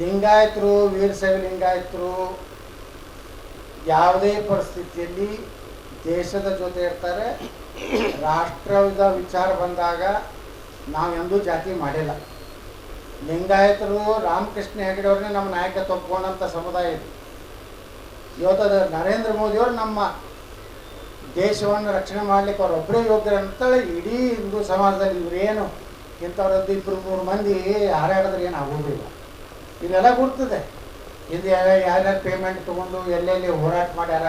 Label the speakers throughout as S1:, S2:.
S1: ಲಿಂಗಾಯತರು ವೀರಶೈವ ಲಿಂಗಾಯತರು ಯಾವುದೇ ಪರಿಸ್ಥಿತಿಯಲ್ಲಿ ದೇಶದ ಜೊತೆ ಇರ್ತಾರೆ. ರಾಷ್ಟ್ರದ ವಿಚಾರ ಬಂದಾಗ ನಾವು ಎಂದೂ ಜಾತಿ ಮಾಡಿಲ್ಲ. ಲಿಂಗಾಯತರು ರಾಮಕೃಷ್ಣ ಹೆಗಡೆ ಅವ್ರನ್ನೇ ನಮ್ಮ ನಾಯಕ ಒಪ್ಕೊಂಡಂಥ ಸಮುದಾಯ ಇದು. ಇವತ್ತು ಅದು ನರೇಂದ್ರ ಮೋದಿಯವರು ನಮ್ಮ ದೇಶವನ್ನು ರಕ್ಷಣೆ ಮಾಡ್ಲಿಕ್ಕೆ ಅವ್ರು ಒಬ್ಬರೇ ಯೋಗ್ಯರು ಅಂತೇಳಿ ಇಡೀ ಹಿಂದೂ ಸಮಾಜದಲ್ಲಿ ಇವರೇನು ಇಂಥವ್ರದ್ದು ಇಬ್ಬರು ಮೂರು ಮಂದಿ ಹಾರಾಡಿದ್ರೆ ಏನು ಆಗೋದಿಲ್ಲ ಇಲ್ಲೆಲ್ಲ ಗುರ್ತದೆ. ಇದು ಯಾರ್ಯಾರು ಪೇಮೆಂಟ್ ತೊಗೊಂಡು ಎಲ್ಲೆಲ್ಲಿ ಹೋರಾಟ ಮಾಡ್ಯಾರ,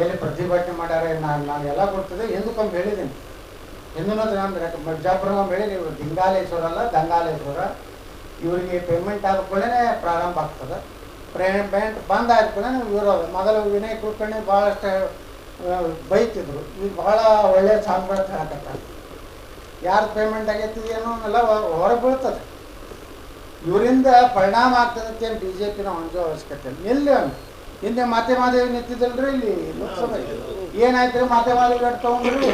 S1: ಎಲ್ಲಿ ಪ್ರತಿಭಟನೆ ಮಾಡ್ಯಾರ ನಾನು ನಾನು ಎಲ್ಲ ಗುರ್ತದೆ. ಹಿಂದಕ್ಕೊಮ್ಮೆ ಹೇಳಿದ್ದೀನಿ. ಹಿಂದೂ ನಾನು ಮಜ್ಜಾಪುರ ಹೇಳಿ ನೀವು ದಿಂಗಾಲೇಶ್ವರ ಅಲ್ಲ ದಂಗಾಲೇಶ್ವರ ಇವರಿಗೆ ಪೇಮೆಂಟ್ ಆದ ಕೂಡಲೇ ಪ್ರಾರಂಭ ಆಗ್ತದೆ. ಪೇಮೆಂಟ್ ಬಂದ್ ಆದ ಕೂಡ ಇವರು ಮೊದಲು ವಿನಯ್ ಕುಲಕರ್ಣಿ ಭಾಳಷ್ಟು ಬೈತಿದ್ರು. ಈಗ ಭಾಳ ಒಳ್ಳೆಯ ಸಾಮ್ರಾಜ್ಯ ಹಾಕತ್ತಾರೆ. ಯಾರು ಪೇಮೆಂಟ್ ಆಗೈತಿ ಏನೋ ಎಲ್ಲ ಹೊರಗೆ ಬೀಳ್ತದೆ ಇವರಿಂದ ಪರಿಣಾಮ ಆಗ್ತದಂತೆ ಬಿ ಜೆ ಪಿನ ಹೊಂದೋ ಅವಶ್ಯಕತೆ ಎಲ್ಲಿ? ಹಿಂದೆ ಮಾತೆ ಮಾದೇವಿ ನಿಂತಿದ್ದಲ್ರಿ ಇಲ್ಲಿ ಲೋಕಸಭೆ. ಏನಾಯ್ತು ರೀ ಮಾತೆ ಮಾದೇವಿ ಎಷ್ಟು ತೊಗೊಂಡ್ರಿ?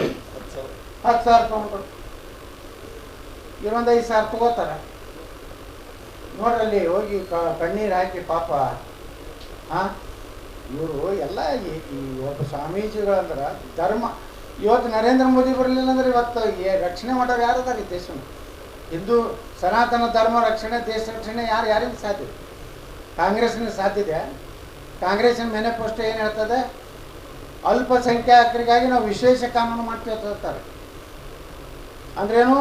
S1: ಹತ್ತು ಸಾವಿರ ತೊಗೊಂಡ್ರು. ಇನ್ನೊಂದು ಐದು ಸಾವಿರ ತಗೋತಾರ. ನೋಡ್ರಲ್ಲಿ ಹೋಗಿ ಕಣ್ಣೀರು ಹಾಕಿ ಪಾಪ. ಹಾ ಇವರು ಎಲ್ಲ ಒಬ್ಬ ಸ್ವಾಮೀಜಿಗಳಂದ್ರೆ ಧರ್ಮ. ಇವತ್ತು ನರೇಂದ್ರ ಮೋದಿ ಬರಲಿಲ್ಲ ಅಂದ್ರೆ ಇವತ್ತು ರಕ್ಷಣೆ ಮಾಡೋರು ಯಾರು ಅದಾರ ಹಿಂದೂ ಸನಾತನ ಧರ್ಮ ರಕ್ಷಣೆ, ದೇಶ ರಕ್ಷಣೆ ಯಾರು ಯಾರಿಂದ ಸಾಧ್ಯ ಇದೆ ಕಾಂಗ್ರೆಸ್ನ ಕಾಂಗ್ರೆಸ್ಸಿನ ಪೋಸ್ಟ್ ಏನು ಹೇಳ್ತದೆ? ಅಲ್ಪಸಂಖ್ಯಾತರಿಗಾಗಿ ನಾವು ವಿಶೇಷ ಕಾನೂನು ಮಾಡ್ತೀವಿ ಅಂತ ಹೇಳ್ತಾರೆ. ಅಂದ್ರೇನು?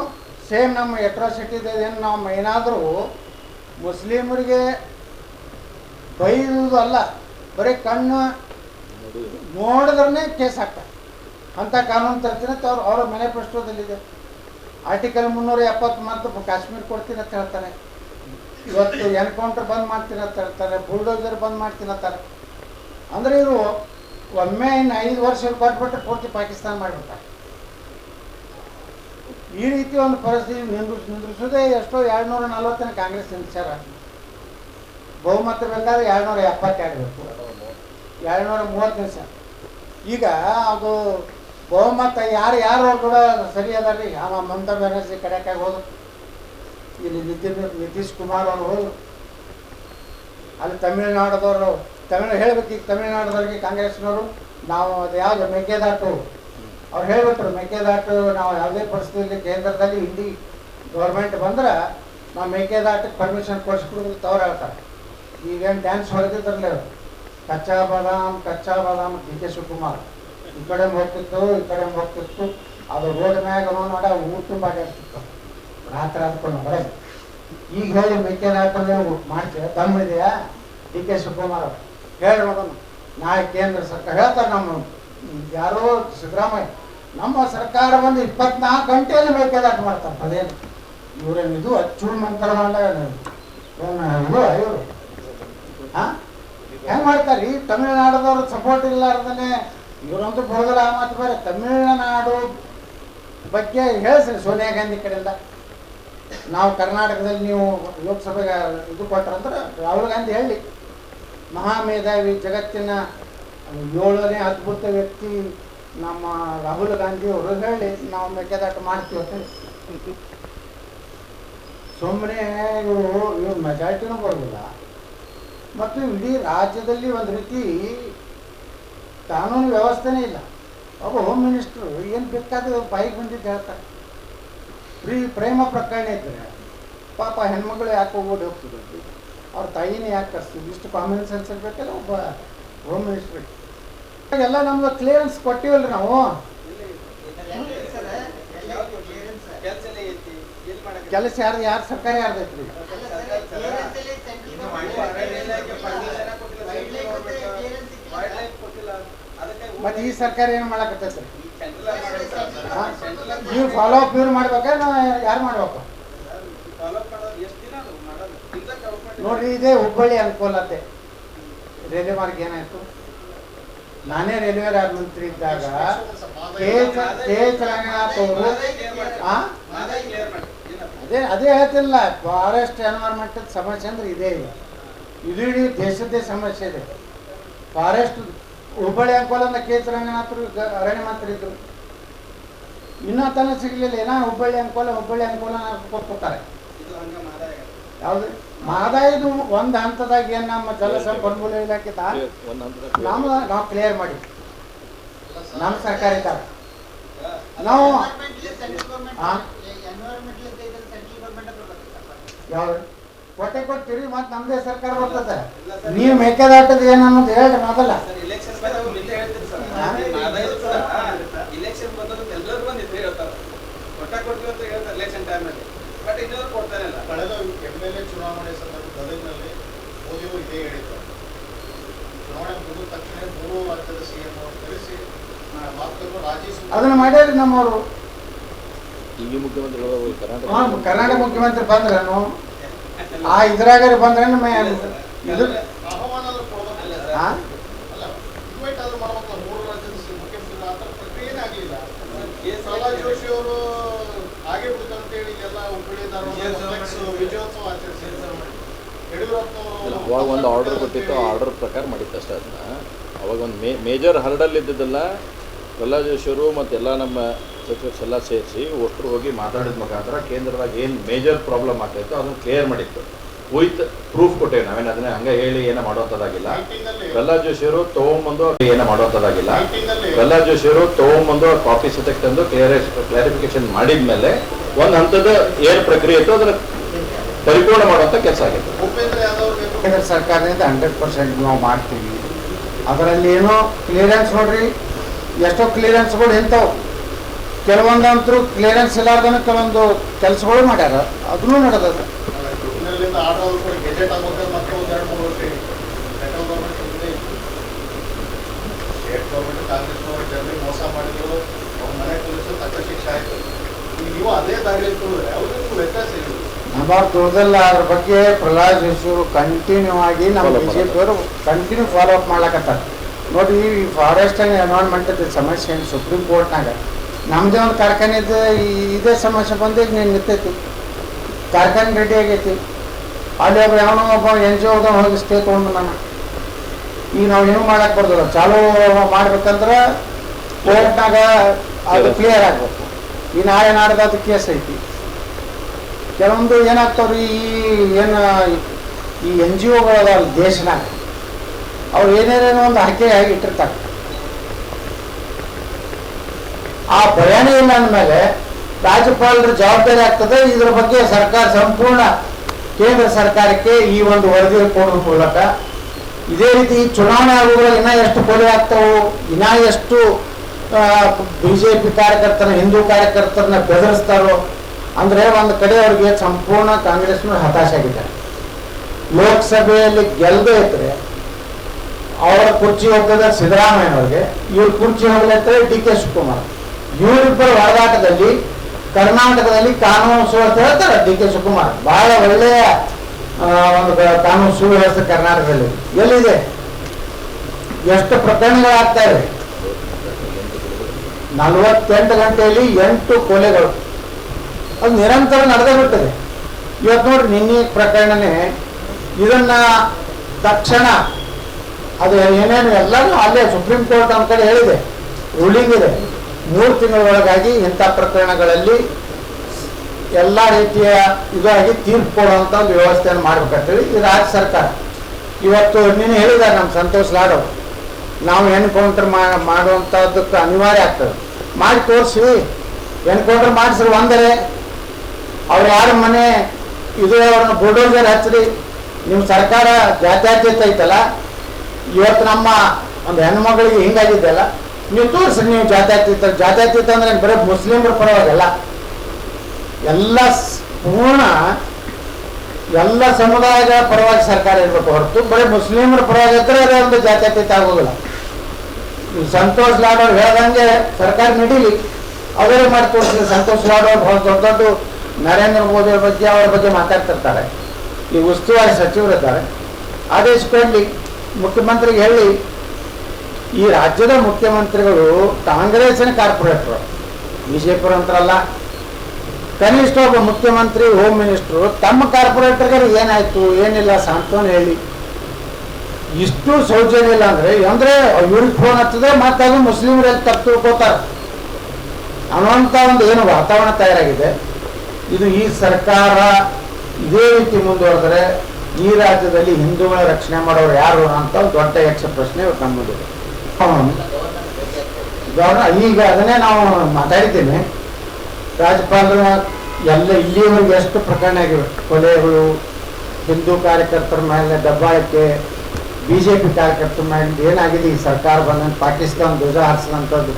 S1: ಸೇಮ್ ನಮ್ಮ ಎಟ್ರಾಸಿಟಿ ಏನು ನಾವು ಏನಾದರೂ ಮುಸ್ಲಿಮರಿಗೆ ಬೈಯುವುದು ಅಲ್ಲ, ಬರೀ ಕಣ್ಣು ನೋಡಿದ್ರೆ ಕೇಸ್ ಹಾಕ್ತಾರೆ ಅಂಥ ಕಾನೂನು ತರ್ತೀನಿ ಅವ್ರು ಅವರ ಮ್ಯಾನಿಫೆಸ್ಟೋದಲ್ಲಿದೆ ಆರ್ಟಿಕಲ್ ಮುನ್ನೂರ ಎಪ್ಪತ್ತು ಮತ್ತು ಕಾಶ್ಮೀರ ಕೊಡ್ತೀನಿ ಅಂತ ಹೇಳ್ತಾರೆ. ಇವತ್ತು ಎನ್ಕೌಂಟರ್ ಬಂದ್ ಮಾಡ್ತೀನಿ ಅಂತ ಹೇಳ್ತಾರೆ ಬುಲ್ಡೋಸರ್ ಬಂದ್ ಮಾಡ್ತೀನಿ ಅಂತಾರೆ ಅಂದ್ರೆ ಇವರು ಒಮ್ಮೆ ಇನ್ನು ಐದು ವರ್ಷ ಕೊಟ್ಬಿಟ್ಟು ಪೂರ್ತಿ ಪಾಕಿಸ್ತಾನ ಮಾಡಿಬಿಡ್ತಾರೆ ಈ ರೀತಿ ಒಂದು ಪರಿಸ್ಥಿತಿ ನಿಂದ್ರಿಸ್, ನಿಂದ್ರಿಸೋದೇ ಎಷ್ಟೋ ಎರಡ್ನೂರ ನಲ್ವತ್ತನೇ ಕಾಂಗ್ರೆಸ್ ನಿಂದಿಸ್ಯಾರ ಬಹುಮತ ಬೇಕಾದ್ರೆ ಎರಡ್ನೂರ ಎಪ್ಪತ್ತೆರಡು. ಎರಡ್ನೂರ ಮೂವತ್ತು ನಿಮಿಷ ಈಗ ಅದು ಬಹುಮತ ಯಾರು ಯಾರು ಕೂಡ ಸರಿ ಅದಾರ್ರಿ ಅವ ಮಮತಾ ಬ್ಯಾನರ್ಜಿ ಕಡೆಯಕ್ಕಾಗಿ ಹೋದ್ರು. ಇಲ್ಲಿ ನಿತಿನ್, ನಿತೀಶ್ ಕುಮಾರ್ ಅವರು ಹೋದ್ರು. ಅಲ್ಲಿ ತಮಿಳುನಾಡದವರು, ತಮಿಳು ಹೇಳ್ಬೇಕು ಈಗ ತಮಿಳುನಾಡದವ್ರಿಗೆ ಕಾಂಗ್ರೆಸ್ನವರು, ನಾವು ಅದು ಯಾವುದು ಮೇಕೆದಾಟು. ಅವ್ರು ಹೇಳ್ಬಿಟ್ರು, ಮೇಕೆದಾಟು ನಾವು ಯಾವುದೇ ಪರಿಸ್ಥಿತಿಯಲ್ಲಿ ಕೇಂದ್ರದಲ್ಲಿ ಹಿಂದಿ ಗೌರ್ಮೆಂಟ್ ಬಂದ್ರೆ ನಾವು ಮೇಕೆದಾಟಕ್ಕೆ ಪರ್ಮಿಷನ್ ಕೊಡಿಸ್ಕೊಡೋದು ತವ್ರು ಹೇಳ್ತಾರೆ. ಈಗೇನು ಡ್ಯಾನ್ಸ್ ಹೊಡೆದಿದ್ರಲ್ಲ. ಕಚ್ಚಾ ಬಾದಾಮ್ ಕಚ್ಚಾ ಬಾದಾಮ್, ಡಿ ಕೆ ಶಿವಕುಮಾರ್. ಈ ಕಡೆ ಹೋಗ್ತಿತ್ತು, ಈ ಕಡೆ ಹೋಗ್ತಿತ್ತು. ಅದು ರೋಡ್ ಮ್ಯಾಗ ನೋಡ ಊಟ ತುಂಬ ಅಡ್ಯಾಡ್ತಿತ್ತು ರಾತ್ರಿ ಹತ್ಕೊಂಡು ಹೊರಗೆ. ಈಗ ಹೇಳಿ ಮೇಕೆದಾಟ ನೀವು ಮಾಡ್ತೀವಿ ತಮ್ಮಿದೆಯಾ ಡಿ ಕೆ ಶಿವಕುಮಾರ್ ಹೇಳಿ ನೋಡೋಣ ನಾಳೆ ಕೇಂದ್ರ ಸರ್ಕಾರ ಹೇಳ್ತಾರೆ ನಮ್ಮ ಯಾರೋ ಸಿದ್ದರಾಮಯ್ಯ, ನಮ್ಮ ಸರ್ಕಾರ ಬಂದು ಇಪ್ಪತ್ನಾಲ್ಕು ಗಂಟೆಯಲ್ಲಿ ಮೇಕೆದಾಟ ಮಾಡ್ತಾರೆ. ಅದೇನು? ಇವ್ರೇನು ಇದು ಅಚ್ಚು ಮಂತ್ರ ಇದು ಇವರು? ಹೆಂಗ್ ಮಾಡ್ತಾರೆ? ಈ ತಮಿಳುನಾಡದವ್ರ ಸಪೋರ್ಟ್ ಇಲ್ಲಾರ್ದನೆ ಇವರಂತೂ ಬರೋದಿಲ್ಲ ಆ ಮಾತು ಬೇರೆ. ತಮಿಳುನಾಡು ಬಗ್ಗೆ ಹೇಳಿಸ್ರಿ ಸೋನಿಯಾ ಗಾಂಧಿ ಕಡೆಯಿಂದ. ನಾವು ಕರ್ನಾಟಕದಲ್ಲಿ ನೀವು ಲೋಕಸಭೆಗೆ ಇದು ಕೊಟ್ಟರಂದ್ರೆ ರಾಹುಲ್ ಗಾಂಧಿ ಹೇಳಿ, ಮಹಾಮೇಧಾವಿ ಜಗತ್ತಿನ ಏಳನೇ ಅದ್ಭುತ ವ್ಯಕ್ತಿ ನಮ್ಮ ರಾಹುಲ್ ಗಾಂಧಿ ಅವರು ಹೇಳಿ, ನಾವು ಮೆಕ್ಕೆದಾಟ ಮಾಡ್ತೀವಿ ಅಂತ. ಸುಮ್ಮನೆ ಇವರು, ಇವ್ರ ಮೆಜಾರಿಟಿನೂ ಬರೋದಿಲ್ಲ ಮತ್ತು ಇಡೀ ರಾಜ್ಯದಲ್ಲಿ ಒಂದು ರೀತಿ ಕಾನೂನು ವ್ಯವಸ್ಥೆನೇ ಇಲ್ಲ. ಒಬ್ಬ ಹೋಮ್ ಮಿನಿಸ್ಟ್ರು ಏನು ಬೇಕಾದ್ರೆ ಬಾಯಿಗೆ ಬಂದಿದ್ದು ಹೇಳ್ತಾರೆ. ಪ್ರೀ ಪ್ರೇಮ ಪ್ರಕರಣ ಇದ್ದರೆ ಪಾಪ ಹೆಣ್ಮಗಳು ಯಾಕೆ ಹೋಗೋದು ಹೋಗ್ತಿದ್ರು. ಅವ್ರ ತಾಯಿನೇ ಯಾಕೆ ಕರ್ಸ್ತಿದ್ರು ಇಷ್ಟು ಕಾಮನ್ ಸೆನ್ಸ್ ಇರಬೇಕಲ್ಲ ಒಬ್ಬ ಹೋಮ್ ಮಿನಿಸ್ಟ್ರ್ ಎಲ್ಲ ನಮ್ದು ಕ್ಲಿಯರೆನ್ಸ್ ಕೊಟ್ಟಿವಲ್ಲ ನಾವು. ಕೆಲಸ ಯಾರು ಯಾರು ಸರ್ಕಾರ ಯಾರ್ದೈತ್ರಿ ಮತ್ತೆ ಈ ಸರ್ಕಾರ ಏನು ಮಾಡಕತ್ತೈತೆ? ನೀವು ಫಾಲೋ ಅಪ್ ಇವ್ರು ಮಾಡ್ಬೇಕಾ ನಾ ಯಾರು ಮಾಡ್ಬೇಕು? ನೋಡ್ರಿ ಇದೇ ಹುಬ್ಬಳ್ಳಿ ಅನುಕೂಲತೆ. ರೈಲ್ವೆ ಮಾರ್ಗ ಏನಾಯ್ತು? ನಾನೇ ರೈಲ್ವೆ ರಾಜ್ ಮಂತ್ರಿ ಇದ್ದಾಗ ಕೆ ಕೆ ರಂಗನಾಥ್ ಅವರು? ಅದೇ ಅದೇ ಹೇಳ್ತಿಲ್ಲ. ಫಾರೆಸ್ಟ್ ಎನ್ವೈರ್ಮೆಂಟ್ ಸಮಸ್ಯೆ ಅಂದ್ರೆ ಇದೇ ಇದೆ. ಇದು ಇಡೀ ದೇಶದ್ದೇ ಸಮಸ್ಯೆ ಇದೆ. ಫಾರೆಸ್ಟ್ ಹುಬ್ಬಳ್ಳಿ ಅಂಕೋಲಂದ ಕೆ ರಂಗನಾಥರು ಗ- ಅರಣ್ಯ ಮಂತ್ರಿ ಇದ್ರು. ಇನ್ನೂ ತನ ಸಿಗಲಿಲ್ಲ. ಏನ ಹುಬ್ಬಳ್ಳಿ ಅಂಕೋಲ ಹುಬ್ಬಳ್ಳಿ ಅಂಕೋಲ ಕೊಟ್ಕೊತಾರೆ ಯಾವ್ದು? ಮಾದಾಯದ ಒಂದು ಹಂತದಾಗ ಏನು ನಮ್ಮ ಜಲಸಂಪನ್ಮೂಲ ಇಲಾಖೆದ?
S2: ಒಂದು ಹಂತದ
S1: ನಮ್ಮ ನಾವು ಕ್ಲಿಯರ್ ಮಾಡಿ. ನಮ್ಮ ಸರ್ಕಾರ ಇದ್ದಾರೆ. ನಾವು? ಯಾವ್ದು? ಕೊಟ್ಟೆ ಕೊಟ್ಟಿರಿ ಮತ್ತೆ ನಮ್ದೇ ಸರ್ಕಾರ ಬರ್ತದೆ. ನೀವು ಮೇಕೆದಾಟದ ಏನು ಅನ್ನೋದು ಹೇಳಿ ಮೊದಲ.
S3: ಕಳೆದ ಎಲ್ ಎ ಚುನಾವಣೆ ಮೋದಿಯವರು ಇದೇ ಹೇಳಿದ್ದಾರೆ. ಚುನಾವಣೆ ಮುಗಿದ ತಕ್ಷಣ ಮೂರು ರಾಜ್ಯದ ಸಿಎಂ ಅವರು ಕರೆಸಿ ಮಾತುಕತೆ ರಾಜಿ ಸುಮ್ಮನೆ
S1: ಅದನ್ನ ಮಾಡ್ಯಾರಿ ನಮ್ಮವರು.
S2: ಕರ್ನಾಟಕ
S1: ಮುಖ್ಯಮಂತ್ರಿ ಬಂದ್ರೇನು? ಆ ಇದ್ರಾಗ ಬಂದ್ರೆ
S2: ಅವಾಗ ಒಂದು ಆರ್ಡರ್ ಕೊಟ್ಟಿತ್ತು ಆರ್ಡರ್ ಪ್ರಕಾರ ಮಾಡಿತ್ತು ಅಷ್ಟೇ ಅದನ್ನ. ಅವಾಗ ಒಂದು ಮೇಜರ್ ಹರ್ಡಲ್ ಇದ್ದಿದ್ದಲ್ಲ ಪ್ರಹ್ಲಾದ್ ಜೋಶಿಯವರು ಮತ್ತು ಎಲ್ಲ ನಮ್ಮ ಸಚಿವರ್ಸ್ ಎಲ್ಲ ಸೇರಿಸಿ ಒಟ್ಟರು ಹೋಗಿ ಮಾತಾಡಿದ ಮುಖಾಂತರ ಕೇಂದ್ರದಾಗ ಏನು ಮೇಜರ್ ಪ್ರಾಬ್ಲಮ್ ಆಗ್ತಾಯಿತ್ತು ಅದನ್ನು ಕ್ಲಿಯರ್ ಮಾಡಿತ್ತು. ವಿತ್ ಪ್ರೂಫ್ ಕೊಟ್ಟೇವೆ ನಾವೇನು ಅದನ್ನ ಹಂಗೆ ಹೇಳಿ ಏನೋ ಮಾಡುವಂಥದ್ದಾಗಿಲ್ಲ
S3: ಮೀಟಿಂಗ್ನಲ್ಲಿ
S2: ಪ್ರಹ್ಲಾದ್ ಜೋಶಿಯವರು ತೊಗೊಂಬಂದು ಏನೋ ಮಾಡುವಂಥದ್ದಾಗಿಲ್ಲ
S3: ಮೀಟಿಂಗ್ನಲ್ಲಿ
S2: ಪ್ರಹ್ಲಾದ್ ಜೋಶಿಯವರು ತೊಗೊಂಬಂದು ಕಾಪಿ ಸತಕ್ಕೆ ತಂದು ಕ್ಲಿಯರ್ ಕ್ಲಾರಿಫಿಕೇಶನ್ ಮಾಡಿದ ಮೇಲೆ ಒಂದು ಹಂತದ ಏನು ಪ್ರಕ್ರಿಯೆ ಇತ್ತು ಅದರ ಪರಿಪೂರ್ಣ ಮಾಡುವಂಥ ಕೆಲಸ ಆಗಿತ್ತು.
S1: ಕೇಂದ್ರ ಸರ್ಕಾರದಿಂದ ಹಂಡ್ರೆಡ್ ಪರ್ಸೆಂಟ್ ನಾವು ಮಾಡ್ತೀವಿ. ಅದರಲ್ಲಿ ಏನೋ ಕ್ಲಿಯರೆನ್ಸ್ ನೋಡ್ರಿ. ಎಷ್ಟೋ ಕ್ಲಿಯರೆನ್ಸ್ಗಳು ಇಂಥವು ಕೆಲವೊಂದಂತರೂ ಕ್ಲಿಯರೆನ್ಸ್ ಇಲ್ಲಾರ್ದನ ಕೆಲವೊಂದು ಕೆಲಸಗಳು ಮಾಡ್ಯಾರ. ಅದನ್ನು ನಡೆದದ. ತುಳಿದಲ್ಲ ಅದ್ರ ಬಗ್ಗೆ ಪ್ರಹ್ಲಾದ್ ಜೋಶಿಯವರು ಕಂಟಿನ್ಯೂ ಆಗಿ ನಮ್ಮ ಬಿಜೆಪಿಯವರು ಕಂಟಿನ್ಯೂ ಫಾಲೋ ಅಪ್ ಮಾಡ್ಲಕತ್ತಾರ. ನೋಡಿ ಈ ಫಾರೆಸ್ಟ್ ಆ್ಯಂಡ್ ಎನ್ವೈರ್ಮೆಂಟ್ ಸಮಸ್ಯೆ ಏನು? ಸುಪ್ರೀಂ ಕೋರ್ಟ್ನಾಗ ನಮ್ಮದೇ ಒಂದು ಕಾರ್ಖಾನೆ ಇದೆ ಸಮಸ್ಯೆ ಬಂದು ಈಗ ನೀನು ನಿಂತೈತಿ. ಕಾರ್ಖಾನೆ ರೆಡಿ ಆಗೈತಿ. ಅಲ್ಲಿ ಒಬ್ಬ ಯಾವನೋ ಒಬ್ಬ ಎನ್ ಜಿ ಒದ ಹೋಗಿ ಸ್ಟೇ ತೊಗೊಂಡು ನಾನು ಈಗ ನಾವು ಏನು ಮಾಡಕ್ಕೆ ಬರ್ದಿಲ್ಲ. ಚಾಲೂ ಮಾಡ್ಬೇಕಂದ್ರೆ ಕೋರ್ಟ್ನಾಗ ಅದು ಕ್ಲಿಯರ್ ಆಗ್ಬೇಕು. ಈ ನಾಳೆ ನಾಡ್ದು ಅದು ಕೇಸ್ ಐತಿ. ಕೆಲವೊಂದು ಏನಾಗ್ತಾವ್ರಿ ಈ ಏನು ಈ ಎನ್ ಜಿ ಒಗಳದಾವ ದೇಶನಾಗ ಅವ್ರು ಏನೇನೇನೋ ಒಂದು ಆಯ್ಕೆ ಆಗಿ ಇಟ್ಟಿರ್ತಾರೆ. ಆ ಭಯನೇ ಇಲ್ಲ ಅಂದಮೇಲೆ ರಾಜ್ಯಪಾಲರ ಜವಾಬ್ದಾರಿ ಆಗ್ತದೆ. ಇದ್ರ ಬಗ್ಗೆ ಸರ್ಕಾರ ಸಂಪೂರ್ಣ ಕೇಂದ್ರ ಸರ್ಕಾರಕ್ಕೆ ಈ ಒಂದು ವರದಿ ಕೊಡೋದ್ರ ಮೂಲಕ. ಇದೇ ರೀತಿ ಚುನಾವಣೆ ಆಗುವಾಗ ಇನ್ನ ಎಷ್ಟು ಕೊಲೆ ಆಗ್ತಾವು, ಇನ್ನ ಎಷ್ಟು ಬಿ ಜೆ ಪಿ ಕಾರ್ಯಕರ್ತರ, ಹಿಂದೂ ಕಾರ್ಯಕರ್ತರನ್ನ ಬೆದರಿಸ್ತಾರೋ, ಅಂದ್ರೆ ಒಂದು ಕಡೆ ಅವ್ರಿಗೆ ಸಂಪೂರ್ಣ ಕಾಂಗ್ರೆಸ್ನಲ್ಲಿ ಹತಾಶೆ ಆಗಿದ್ದಾರೆ ಲೋಕಸಭೆಯಲ್ಲಿ ಗೆಲ್ಲದೆ ಇದ್ರೆ ಅವರ ಕುರ್ಚಿ ಹೋಗ್ತದೆ ಸಿದ್ದರಾಮಯ್ಯನವ್ರಿಗೆ ಇವ್ರ ಕುರ್ಚಿ ಹೋಗ್ಲತ್ತರೆ ಡಿ ಕೆ ಶಿವಕುಮಾರ್. ಇವರಿಬ್ಬರ ಹೋರಾಟದಲ್ಲಿ ಕರ್ನಾಟಕದಲ್ಲಿ ಕಾನೂನು ಸುವ್ಯವಸ್ಥೆ ಹೇಳ್ತಾರೆ ಡಿ ಕೆ ಶಿವಕುಮಾರ್. ಬಹಳ ಒಳ್ಳೆಯ ಒಂದು ಕಾನೂನು ಸುವ್ಯವಸ್ಥೆ ಕರ್ನಾಟಕದಲ್ಲಿ. ಎಲ್ಲಿದೆ? ಎಷ್ಟು ಪ್ರಕರಣಗಳಾಗ್ತಾ ಇವೆ? ನಲವತ್ತೆಂಟು ಗಂಟೆಯಲ್ಲಿ ಎಂಟು ಕೊಲೆಗಳು. ಅದು ನಿರಂತರ ನಡೆದೇ ಬಿಡ್ತದೆ ಇವತ್ತು ನೋಡ್ರಿ, ನಿನ್ನೆ ಪ್ರಕರಣನೇ ಇದನ್ನ ತಕ್ಷಣ ಅದು ಏನೇನು ಎಲ್ಲರೂ ಅಲ್ಲೇ ಸುಪ್ರೀಂ ಕೋರ್ಟ್ ಅಂತ ಕಡೆ ಹೇಳಿದೆ. ರೂಲಿಂಗ್ ಇದೆ. ಮೂರು ತಿಂಗಳೊಳಗಾಗಿ ಇಂಥ ಪ್ರಕರಣಗಳಲ್ಲಿ ಎಲ್ಲ ರೀತಿಯ ಇದಾಗಿ ತೀರ್ಪು ಕೊಡುವಂಥ ಒಂದು ವ್ಯವಸ್ಥೆಯನ್ನು ಮಾಡ್ಬೇಕಂತೇಳಿ ಇದು ರಾಜ್ಯ ಸರ್ಕಾರ. ಇವತ್ತು ನೀನು ಹೇಳಿದ್ದಾರೆ ನಮ್ಮ ಸಂತೋಷ್ ಲಾಡ್ ಅವರು ನಾವು ಎನ್ಕೌಂಟರ್ ಮಾಡುವಂಥದ್ದಕ್ಕೆ ಅನಿವಾರ್ಯ ಆಗ್ತದೆ. ಮಾಡಿ ತೋರಿಸಿ. ಎನ್ಕೌಂಟರ್ ಮಾಡಿಸ್ರಿ ಒಂದರೆ ಅವ್ರು ಯಾರ ಮನೆ ಇದು ಅವ್ರನ್ನ ಬುಲ್ಡೋಸರ್ ಹಚ್ಚಿರಿ. ನಿಮ್ಮ ಸರ್ಕಾರ ಜಾತ್ಯಾತೀತ ಐತಲ್ಲ ಇವತ್ತು ನಮ್ಮ ಒಂದು ಹೆಣ್ಮಗಳಿಗೆ ಹಿಂಗಾಗಿದ್ದೆಲ್ಲ ನೀವು ತೋರಿಸ್ರಿ ನೀವು ಜಾತ್ಯಾತೀತ ಜಾತ್ಯಾತೀತ ಅಂದ್ರೆ ಬರೀ ಮುಸ್ಲಿಮರ ಪರವಾಗಲ್ಲ. ಎಲ್ಲ ಪೂರ್ಣ ಎಲ್ಲ ಸಮುದಾಯಗಳ ಪರವಾಗಿ ಸರ್ಕಾರ ಇರಬೇಕು ಹೊರತು ಬರೀ ಮುಸ್ಲಿಮರ ಪರವಾಗಿ ಇದ್ರೆ ಅದೇ ಒಂದು ಜಾತ್ಯತೀತ ಆಗೋದಿಲ್ಲ. ಸಂತೋಷ್ ಲಾಡ್ ಅವ್ರು ಹೇಳ್ದಂಗೆ ಸರ್ಕಾರ ನಡೀಲಿ. ಅವರೇ ಮಾಡಿ ಸಂತೋಷ್ ಲಾಡ್ ಅವ್ರು ಬಹಳ ದೊಡ್ಡ ದೊಡ್ಡ ನರೇಂದ್ರ ಮೋದಿ ಅವರ ಬಗ್ಗೆ ಅವರ ಬಗ್ಗೆ ಮಾತಾಡ್ತಿರ್ತಾರೆ. ಈ ಉಸ್ತುವಾರಿ ಸಚಿವರಿದ್ದಾರೆ. ಆದೇಶ ಕೊಡ್ಲಿ ಮುಖ್ಯಮಂತ್ರಿಗೆ ಹೇಳಿ, ಈ ರಾಜ್ಯದ ಮುಖ್ಯಮಂತ್ರಿಗಳು ಕಾಂಗ್ರೆಸ್ನ ಕಾರ್ಪೊರೇಟ್ರು ವಿಜಯಪುರ ಅಂತರಲ್ಲ. ಕನಿಷ್ಠ ಒಬ್ಬ ಮುಖ್ಯಮಂತ್ರಿ, ಹೋಮ್ ಮಿನಿಸ್ಟ್ರು, ತಮ್ಮ ಕಾರ್ಪೊರೇಟರ್ಗಳು ಏನಾಯ್ತು, ಏನಿಲ್ಲ ಸಾಂತ್ವನ ಹೇಳಿ. ಇಷ್ಟು ಸೌಜನ್ಯ ಇಲ್ಲ ಅಂದ್ರೆ ಅಂದ್ರೆ ಇವ್ರಿಗೆ ಫೋನ್ ಹತ್ತಿದ್ರೆ ಮತ್ತೆ ಅದು ಮುಸ್ಲಿಮರಲ್ಲಿ ತಪ್ಪು ಅನ್ನುವಂಥ ಒಂದು ಏನು ವಾತಾವರಣ ತಯಾರಾಗಿದೆ. ಇದು ಈ ಸರ್ಕಾರ ಇದೇ ರೀತಿ ಮುಂದುವರೆದ್ರೆ ಈ ರಾಜ್ಯದಲ್ಲಿ ಹಿಂದೂಗಳ ರಕ್ಷಣೆ ಮಾಡೋರು ಯಾರು ಅಂತ ದೊಡ್ಡ ಯಕ್ಷ ಪ್ರಶ್ನೆ ನಮ್ಮದು. ಈಗ ಅದನ್ನೇ ನಾವು ಮಾತಾಡಿದ್ದೇನೆ ರಾಜ್ಯಪಾಲರ ಎಲ್ಲ ಇಲ್ಲಿವರೆಗೆ ಎಷ್ಟು ಪ್ರಕರಣ ಆಗಿವೆ? ಕೊಲೆಗಳು, ಹಿಂದೂ ಕಾರ್ಯಕರ್ತರ ಮೇಲೆ ದಬ್ಬಾಳಿಕೆ ಬಿ ಜೆ ಪಿ ಕಾರ್ಯಕರ್ತರ ಮೇಲೆ ಏನಾಗಿದೆ? ಈ ಸರ್ಕಾರ ಬಂದ ಪಾಕಿಸ್ತಾನ ಧ್ವಜ ಹಾರಿಸಿದಂಥದ್ದು.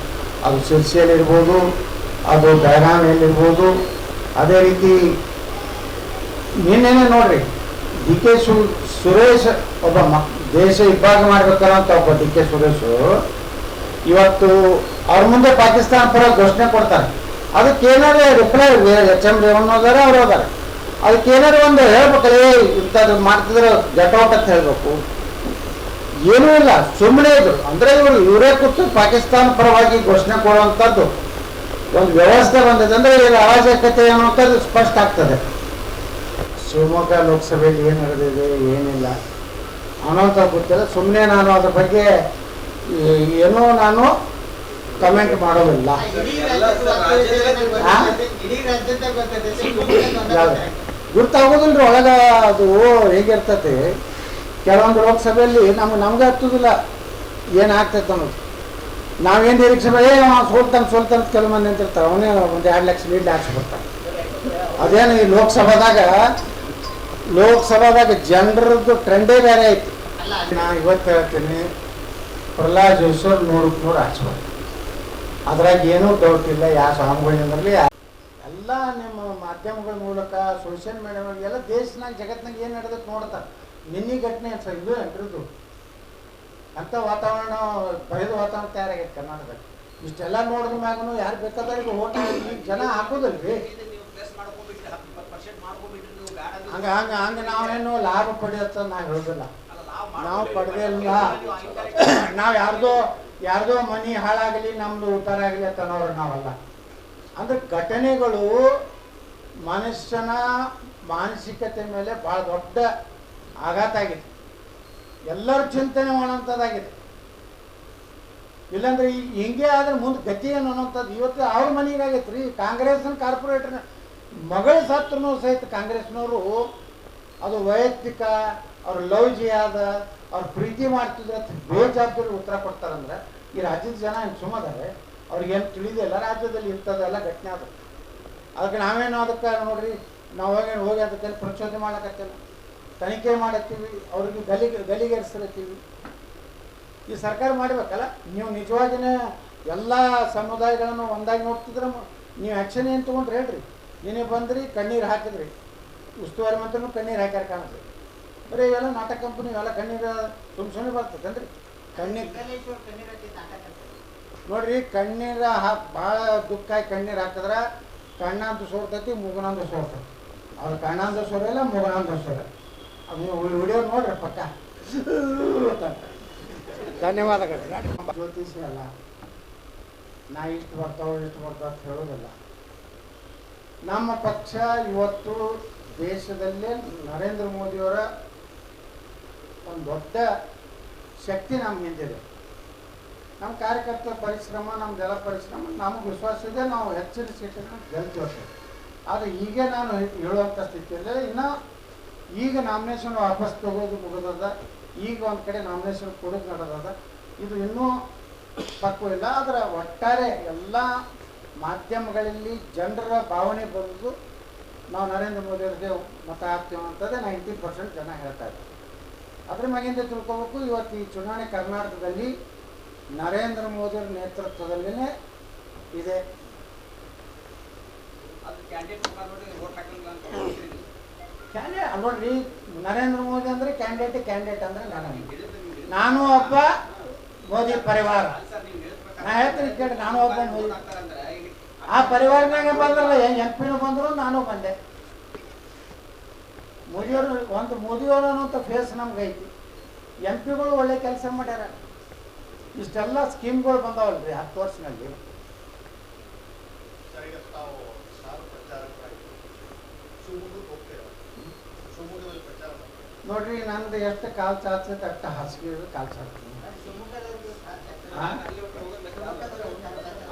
S1: ಅದು ಶಿರ್ಸಿಯಲ್ಲಿರ್ಬೋದು ಅದು ಬೆಳಗಾವಿಯಲ್ಲಿರ್ಬೋದು. ಅದೇ ರೀತಿ ನಿನ್ನೆನೆ ನೋಡ್ರಿ ಡಿ ಕೆ ಸು, ಸುರೇಶ್ ಒಬ್ಬ ದೇಶ ವಿಭಾಗ ಮಾಡ್ಬೇಕಂತ ಒಬ್ಬ ಡಿ ಕೆ ಸುರೇಶ್, ಇವತ್ತು ಅವ್ರ ಮುಂದೆ ಪಾಕಿಸ್ತಾನ ಪರ ಘೋಷಣೆ ಕೊಡ್ತಾರೆ. ಅದಕ್ಕೆ ಏನಾರೇ ರಿಪ್ಲೈ ಎಚ್ ಎಂ ರೇವಣ್ಣ ಹೋದಾರೆ, ಅವ್ರು ಹೋದಾರೆ. ಅದಕ್ಕೆ ಒಂದು ಹೇಳ್ಬೇಕಲ್ಲ, ಏ, ಇಂಥದ್ದು ಮಾಡ್ತಿದ್ರೆ ಔಟ್ ಅಂತ ಹೇಳ್ಬೇಕು. ಏನೂ ಇಲ್ಲ ಸುಮ್ಮನೆ ಇದ್ರು. ಅಂದ್ರೆ ಇವರು, ಇವರೇ ಕೂತು ಪಾಕಿಸ್ತಾನ ಪರವಾಗಿ ಘೋಷಣೆ ಕೊಡುವಂಥದ್ದು ಒಂದು ವ್ಯವಸ್ಥೆ ಬಂದಿದೆ ಅಂದ್ರೆ ಇದರ ಅರಾಜಕತೆ ಅನ್ನುವಂಥದ್ದು ಸ್ಪಷ್ಟ ಆಗ್ತದೆ. ಶಿವಮೊಗ್ಗ ಲೋಕಸಭೆಯಲ್ಲಿ ಏನು ನಡೆದಿದೆ, ಏನಿಲ್ಲ. ಅನ್ನೋಂಥ ಗೊತ್ತಿಲ್ಲ. ಸುಮ್ಮನೆ ನಾನು ಅದ್ರ ಬಗ್ಗೆ ಏನೋ ನಾನು ಕಮೆಂಟ್ ಮಾಡೋದಿಲ್ಲ. ಗೊತ್ತಾಗೋದಿಲ್ಲ ಒಳಗ ಅದು ಹೇಗಿರ್ತತಿ? ಕೆಲವೊಂದು ಲೋಕಸಭೆಯಲ್ಲಿ ನಮ್ಗೆ ನಮ್ಗೆ ಹತ್ತುದಿಲ್ಲ. ಏನಾಗ್ತೈತೆ ಅನ್ನೋದು ನಾವೇನು ನಿರೀಕ್ಷೆ ಏ ಅವ ಸೋಲ್ತಾನೆ ಸೋಲ್ತಾನೆ ಕೆಲವು ಮಂದಿ ಅಂತಿರ್ತಾರೆ ಅವನೇ ಒಂದು ಎರಡು ಲಕ್ಷ ಲೀಡ್ ಹಾಕ್ಸ್ಬಿಡ್ತಾನೆ. ಅದೇನು ಈ ಲೋಕಸಭಾದಾಗ ಲೋಕಸಭಾದಾಗ ಜನರದ್ದು ಟ್ರೆಂಡೇ ಬೇರೆ ಐತಿ.
S4: ನಾ
S1: ನಾನು ಇವತ್ತು ಹೇಳ್ತೀನಿ ಪ್ರಹ್ಲಾದ್ ಜೋಶ್ವರ್ ನೋಡಕ್ ನೋಡಿ ಹಚ್ಬಾರ್ದು ಅದ್ರಾಗ ಏನೂ ಡೌಟ್ ಇಲ್ಲ ಯಾವ ಸ್ವಾಮಿಗಳಿಂದ್ರಲ್ಲಿ ಎಲ್ಲ ನಿಮ್ಮ ಮಾಧ್ಯಮಗಳ ಮೂಲಕ ಸೋಷಿಯಲ್ ಮೀಡಿಯಾ ಎಲ್ಲ ದೇಶನಾಗ ಜಗತ್ನಾಗ ಏನು ನಡೆದಕ್ಕೆ ನೋಡ್ತಾರೆ ನಿನ್ನೆ ಘಟನೆ ಅಂತ ಇದು ಎಂಟ್ರದ್ದು ಅಂತ ವಾತಾವರಣ ಭಯದ ವಾತಾವರಣ ತಯಾರಾಗೈತೆ ಕರ್ನಾಟಕದಲ್ಲಿ. ಇಷ್ಟೆಲ್ಲ ನೋಡಿದ ಮ್ಯಾಗನು ಯಾರು ಬೇಕಾದ್ರೆ ಓಟ್ ಜನ ಹಾಕೋದಿಲ್ರಿ
S5: ನೀವು ಪ್ಲಸ್ ಮಾಡ್ಕೊಂಡ್ಬಿಟ್ರಿ ಹತ್ತು ಇಪ್ಪತ್ತು ಪರ್ಸೆಂಟ್ ಮಾಡ್ಕೊಂಡ್ಬಿಟ್ರಿ ನೀವು ಬ್ಯಾಡ ಅಂದ್ರೆ-
S1: ಹಂಗ ಹಂಗ ಹಂಗ ನಾವೇನು ಲಾಭ ಪಡೆಯತ್ತ ನಾ ಹೇಳೋದಿಲ್ಲ.
S5: ನಾವು
S1: ಇಲ್ಲ.
S5: ನೀವು
S1: ನಾವು ಯಾರ್ದೋ ಯಾರ್ದೋ ಮನಿ ಹಾಳಾಗಲಿ, ನಮ್ದು ಉತ್ತರ ಆಗಲಿ ಅಂತ ನೋಡ್ರಿ ನಾವಲ್ಲ. ಅಂದ್ರೆ ಘಟನೆಗಳು ಮನುಷ್ಯನ ಮಾನಸಿಕತೆ ಮೇಲೆ ಬಹಳ ದೊಡ್ಡ ಆಘಾತ ಆಗಿದೆ. ಎಲ್ಲರೂ ಚಿಂತನೆ ಮಾಡುವಂಥದ್ದಾಗಿದೆ ಇಲ್ಲಾಂದ್ರೆ ಹಿಂಗೆ ಆದ್ರೆ ಮುಂದೆ ಗತಿ ಏನು ಅನ್ನೋಂಥದ್ದು ಇವತ್ತು ಅವ್ರ ಮನೆಗಾಗೈತ್ರಿ ಕಾಂಗ್ರೆಸ್ನ ಕಾರ್ಪೊರೇಟರ್ ಮಗಳ ಸತ್ರನೂ ಸಹಿತ ಕಾಂಗ್ರೆಸ್ನವರು ಅದು ವೈಯಕ್ತಿಕ, ಅವ್ರ ಲವ್ ಜಿಯಾದ ಅವ್ರ ಪ್ರೀತಿ ಮಾಡ್ತಿದ್ರೆ ಅಂತ ಬೇಜವಾಬ್ದಾರಿ ಉತ್ತರ ಕೊಡ್ತಾರಂದ್ರೆ ಈ ರಾಜ್ಯದ ಜನ ಏನು ಸುಮ್ಮದಾರೆ? ಅವ್ರಿಗೇನು ತಿಳಿದಿಲ್ಲ ರಾಜ್ಯದಲ್ಲಿ ಇರ್ತದೆಲ್ಲ ಘಟನೆ ಅದು ಅದಕ್ಕೆ ನಾವೇನು ಅದಕ್ಕೆ ನೋಡ್ರಿ, ನಾವು ಹೋಗೇನು ಹೋಗಿ ಅದಕ್ಕೆ ಪ್ರಚೋದನೆ ಮಾಡಕತ್ತಿಲ್ಲ ತನಿಖೆ ಮಾಡತ್ತೀವಿ, ಅವ್ರಿಗೆ ಗಲಿಗೆ ಗಲಿಗೇರಿಸ್ತಿರ್ತೀವಿ ಈ ಸರ್ಕಾರ ಮಾಡಬೇಕಲ್ಲ? ನೀವು ನಿಜವಾಗಿನೇ ಎಲ್ಲ ಸಮುದಾಯಗಳನ್ನು ಒಂದಾಗಿ ನೋಡ್ತಿದ್ರೆ ನೀವು ಆ್ಯಕ್ಷನ್ ಏನು ತೊಗೊಂಡ್ರಿ ಹೇಳ್ರಿ. ನೀನೇ ಬಂದ್ರಿ ಕಣ್ಣೀರು ಹಾಕಿದ್ರಿ. ಉಸ್ತುವಾರಿ ಮಂತ್ರನು ಕಣ್ಣೀರು ಹಾಕ್ಯಾರ ಕಾಣುತ್ತೆ. ಬರೀ ಇವೆಲ್ಲ ನಾಟಕ ಕಂಪನಿ ಇವೆಲ್ಲ ಕಣ್ಣೀರು ತುಂಬ ಸುಮ್ಮನೆ ಬರ್ತೈತೇನ್ರಿ ಕಣ್ಣೀರು. ನೋಡ್ರಿ ಕಣ್ಣೀರ ಹಾ ಭಾಳ ದುಃಖ ಆಗಿ ಕಣ್ಣೀರು ಹಾಕಿದ್ರೆ ಕಣ್ಣಂದು ಸೋರ್ತೈತಿ ಮೂಗನಂದು ಅವ್ರ ಅವ್ರು ಸೋರ ಇಲ್ಲ ಮೂಗನಂದು ಸೋರ ಅದು ವಿಡಿಯೋ ನೋಡ್ರಿ ಪಕ್ಕ. ಧನ್ಯವಾದಗಳು. ಜ್ಯೋತಿಷಿ ಅಲ್ಲ. ನಾ ಇಷ್ಟು ಬರ್ತಾವ ಇಷ್ಟು ಬರ್ತಾವ ಅಂತ ಹೇಳೋದಿಲ್ಲ. ನಮ್ಮ ಪಕ್ಷ ಇವತ್ತು ದೇಶದಲ್ಲೇ ನರೇಂದ್ರ ಮೋದಿಯವರ ಒಂದು ದೊಡ್ಡ ಶಕ್ತಿ ನಮ್ಮ ಹಿಂದಿದೆ. ನಮ್ಮ ಕಾರ್ಯಕರ್ತರ ಪರಿಶ್ರಮ, ನಮ್ಮ ಜಲ ಪರಿಶ್ರಮ, ನಮಗೆ ವಿಶ್ವಾಸ ಇದೆ, ನಾವು ಹೆಚ್ಚಿನ ಸೀಟನ್ನು ಗೆಲ್ತೀವಿ. ಆದರೆ ಈಗ ನಾನು ಹೇಳುವಂಥ ಸ್ಥಿತಿಯಲ್ಲಿ ಇನ್ನು ಈಗ ನಾಮಿನೇಷನ್ ವಾಪಸ್ ತಗೋದು ಮುಗಿದದ, ಈಗ ಒಂದು ಕಡೆ ನಾಮಿನೇಷನ್ ಕೊಡೋದು ನಡೆದದ. ಇದು ಇನ್ನೂ ತಪ್ಪು ಇಲ್ಲ, ಆದರೆ ಒಟ್ಟಾರೆ ಎಲ್ಲ ಮಾಧ್ಯಮಗಳಲ್ಲಿ ಜನರ ಭಾವನೆ ಬಂದು ನಾವು ನರೇಂದ್ರ ಮೋದಿ ಅವ್ರಿಗೆ ಮತ ಹಾಕ್ತೀವಿ ಅಂತದೇ ನೈಂಟಿ ಪರ್ಸೆಂಟ್ ಜನ ಹೇಳ್ತಾ ಇದ್ದಾರೆ. ಅದ್ರ ಮ್ಯಾಗಿಂದ ತಿಳ್ಕೊಬೇಕು ಇವತ್ತು ಈ ಚುನಾವಣೆ ಕರ್ನಾಟಕದಲ್ಲಿ ನರೇಂದ್ರ ಮೋದಿ ಅವ್ರ ನೇತೃತ್ವದಲ್ಲೇ ಇದೆ.
S5: ಕ್ಯಾಂಡಿಡೇಟ್
S1: ನೋಡ್ರಿ ನರೇಂದ್ರ ಮೋದಿ ಅಂದ್ರೆ ಕ್ಯಾಂಡಿಡೇಟ್ ಕ್ಯಾಂಡಿಡೇಟ್ ಅಂದ್ರೆ ನಾನು. ನಾನು ಒಬ್ಬ ಮೋದಿ ಪರಿವಾರ. ನಾ ಹೇಳ್ತೀನಿ ಕೇಳಿ, ನಾನು ಒಬ್ಬ ಮೋದಿ. ಆ ಪರಿವಾರನಾಗ ಬಂದ್ರಲ್ಲ ಎಂ ಪಿನೂ ಬಂದ್ರು? ನಾನು ಬಂದೆ. ಮೋದಿಯವರು ಒಂದು ಮೋದಿಯವರು ಅನ್ನೋಂಥ ಫೇಸ್ ನಮ್ಗೈತಿ. ಐತಿ ಎಂ ಪಿಗಳು ಒಳ್ಳೆ ಕೆಲಸ ಮಾಡ್ಯಾರ. ಇಷ್ಟೆಲ್ಲ ಸ್ಕೀಮ್ಗಳು ಬಂದಾವಲ್ರಿ ಹತ್ತು ವರ್ಷನಲ್ಲಿ ನೋಡ್ರಿ ನಂದು ಎಷ್ಟು ಕಾಲು ಚಾಚೈತೆ ಅಷ್ಟು ಹಾಸಿಗೆ ಕಾಲು ಚಾಚ್ತೀನಿ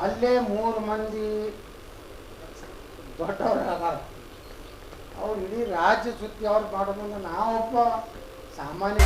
S5: ಅಲ್ಲೇ
S1: ಮೂರು ಮಂದಿ ದೊಡ್ಡವರು ಅದಾರ ಅವ್ರು ಇಡೀ ರಾಜ್ಯ ಸುತ್ತಿ ಅವ್ರು ಮಾಡೋದ್ರಿಂದ ನಾವೊಬ್ಬ ಸಾಮಾನ್ಯ